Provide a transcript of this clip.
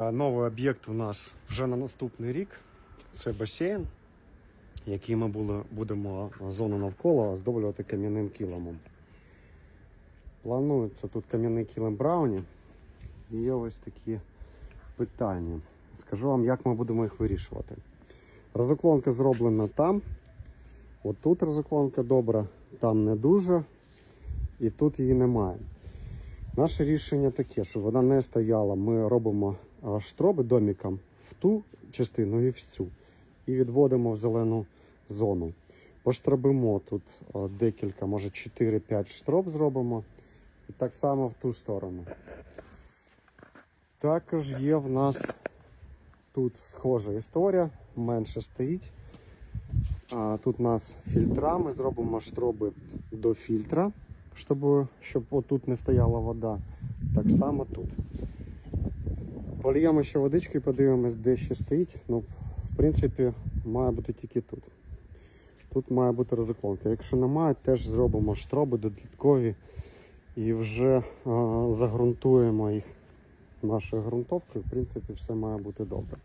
Новий об'єкт у нас вже на наступний рік. Це басейн, який ми будемо зону навколо оздоблювати кам'яним килимом. Планується тут кам'яний килим Брауні. І є ось такі питання. Скажу вам, як ми будемо їх вирішувати. Розуклонка зроблена там. От тут розуклонка добра, там не дуже, і тут її немає. Наше рішення таке, що вона не стояла. Ми робимо штроби доміком в ту частину і в цю. І відводимо в зелену зону. Поштробимо тут декілька, може 4-5 штроб зробимо. І так само в ту сторону. Також є в нас тут схожа історія, менше стоїть. Тут у нас фільтра, ми зробимо штроби до фільтра, щоб, щоб отут не стояла вода. Так само тут. Поліємо ще водички подивимось, де ще стоїть. Ну, в принципі, має бути тільки тут. Тут має бути розуклонка. Якщо немає, теж зробимо штроби додаткові і вже а, загрунтуємо їх нашою ґрунтовкою. В принципі, все має бути добре.